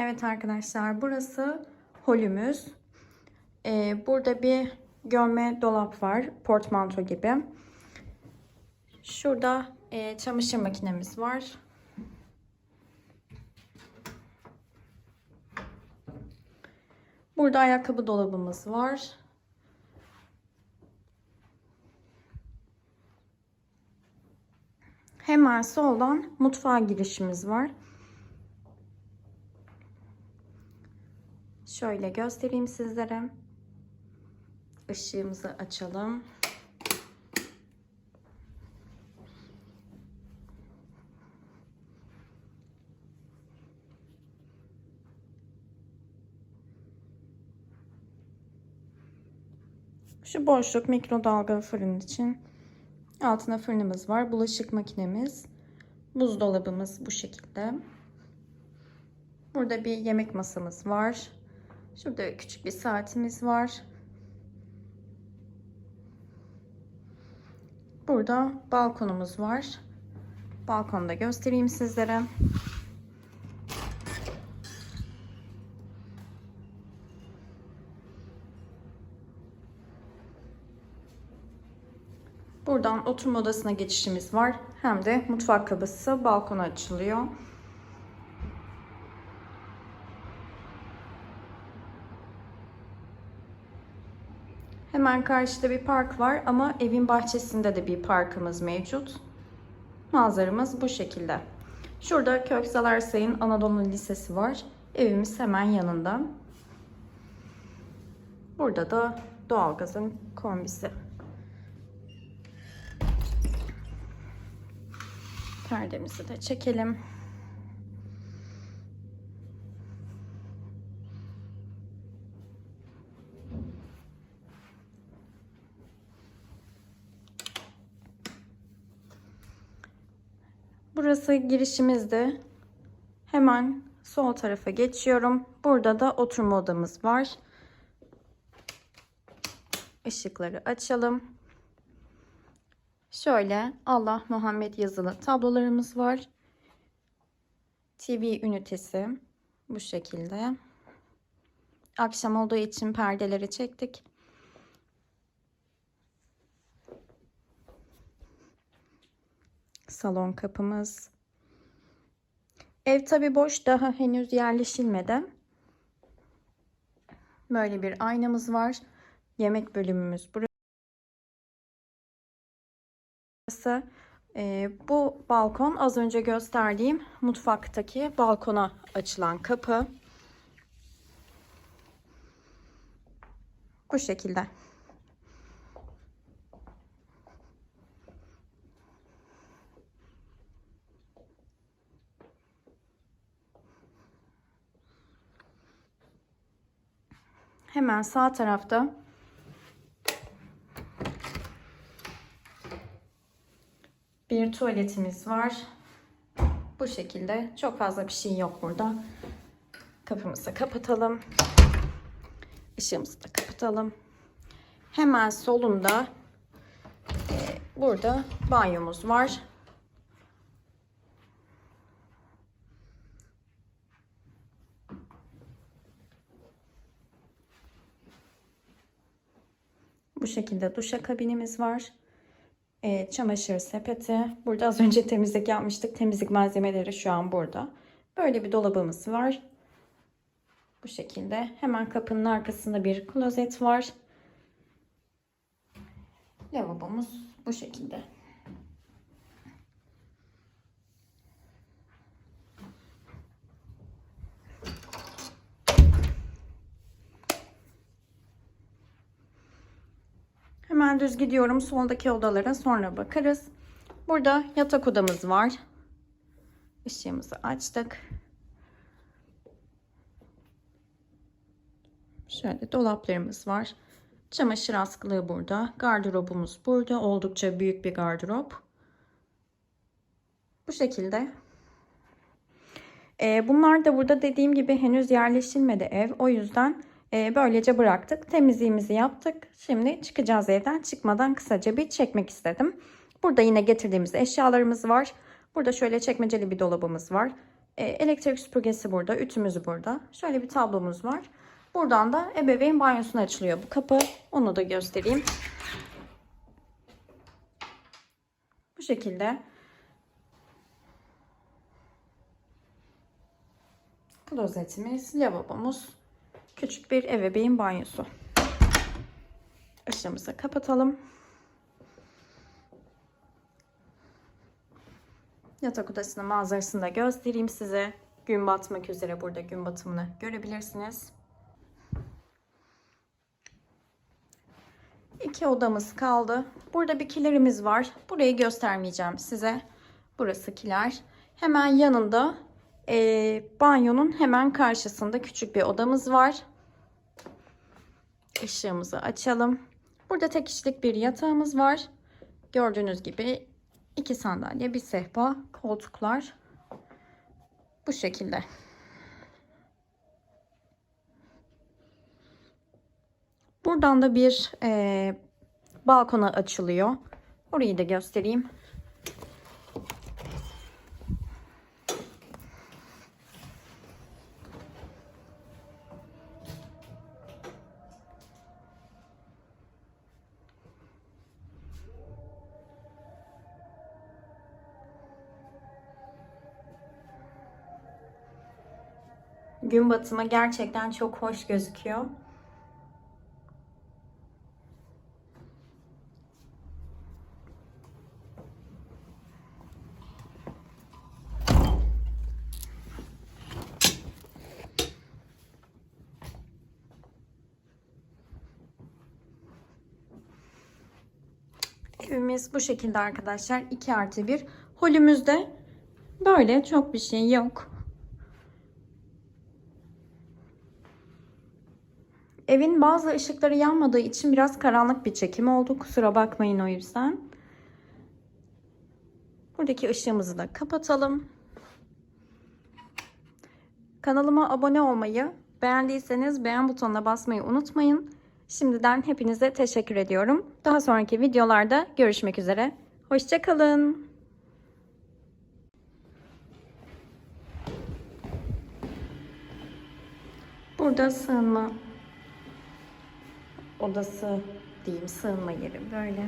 Evet arkadaşlar burası holümüz. Ee, burada bir gömme dolap var. Portmanto gibi. Şurada e, çamaşır makinemiz var. Burada ayakkabı dolabımız var. Hemen soldan mutfağa girişimiz var. Şöyle göstereyim sizlere. Işığımızı açalım. Şu boşluk mikrodalga fırın için. Altına fırınımız var. Bulaşık makinemiz. Buzdolabımız bu şekilde. Burada bir yemek masamız var. Şurada küçük bir saatimiz var. Burada balkonumuz var. Balkonda göstereyim sizlere. Buradan oturma odasına geçişimiz var. Hem de mutfak kapısı balkona açılıyor. Hemen karşıda bir park var ama evin bahçesinde de bir parkımız mevcut. Manzaramız bu şekilde. Şurada Köksal Ersay'ın Anadolu Lisesi var. Evimiz hemen yanında. Burada da doğalgazın kombisi. Perdemizi de çekelim. Burası girişimizde. Hemen sol tarafa geçiyorum. Burada da oturma odamız var. Işıkları açalım. Şöyle Allah Muhammed yazılı tablolarımız var. TV ünitesi bu şekilde. Akşam olduğu için perdeleri çektik. Salon kapımız. Ev tabi boş daha henüz yerleşilmedi. Böyle bir aynamız var. Yemek bölümümüz burası. Ee, bu balkon az önce gösterdiğim mutfaktaki balkona açılan kapı. Bu şekilde. Hemen sağ tarafta bir tuvaletimiz var. Bu şekilde. Çok fazla bir şey yok burada. Kapımızı kapatalım. Işığımızı da kapatalım. Hemen solunda e, burada banyomuz var. Şekilde duşakabinimiz var. E, çamaşır sepeti. Burada az önce temizlik yapmıştık. Temizlik malzemeleri şu an burada. Böyle bir dolabımız var. Bu şekilde. Hemen kapının arkasında bir klozet var. Lavabomuz bu şekilde. Hemen düz gidiyorum. Soldaki odalara sonra bakarız. Burada yatak odamız var. Işığımızı açtık. Şöyle dolaplarımız var. Çamaşır askılığı burada. Gardırobumuz burada. Oldukça büyük bir gardırop. Bu şekilde. Ee, bunlar da burada dediğim gibi henüz yerleşilmedi ev. O yüzden e, böylece bıraktık. Temizliğimizi yaptık. Şimdi çıkacağız evden. Çıkmadan kısaca bir çekmek istedim. Burada yine getirdiğimiz eşyalarımız var. Burada şöyle çekmeceli bir dolabımız var. E, elektrik süpürgesi burada, ütümüz burada. Şöyle bir tablomuz var. Buradan da ebeveyn banyosuna açılıyor bu kapı. Onu da göstereyim. Bu şekilde. Klozetimiz, lavabomuz, küçük bir ebeveyn banyosu. Işığımızı kapatalım. Yatak odasının manzarasını da göstereyim size. Gün batmak üzere burada gün batımını görebilirsiniz. İki odamız kaldı. Burada bir kilerimiz var. Burayı göstermeyeceğim size. Burası kiler. Hemen yanında e, banyonun hemen karşısında küçük bir odamız var. Işığımızı açalım. Burada tek kişilik bir yatağımız var. Gördüğünüz gibi iki sandalye, bir sehpa, koltuklar. Bu şekilde. Buradan da bir e, balkona açılıyor. Orayı da göstereyim. Gün batımı gerçekten çok hoş gözüküyor. Evimiz bu şekilde arkadaşlar. 2 artı 1. Holümüzde böyle çok bir şey yok. Evin bazı ışıkları yanmadığı için biraz karanlık bir çekim oldu. Kusura bakmayın o yüzden. Buradaki ışığımızı da kapatalım. Kanalıma abone olmayı, beğendiyseniz beğen butonuna basmayı unutmayın. Şimdiden hepinize teşekkür ediyorum. Daha sonraki videolarda görüşmek üzere. Hoşçakalın. Burada sığınma odası diyeyim sığınma yeri böyle.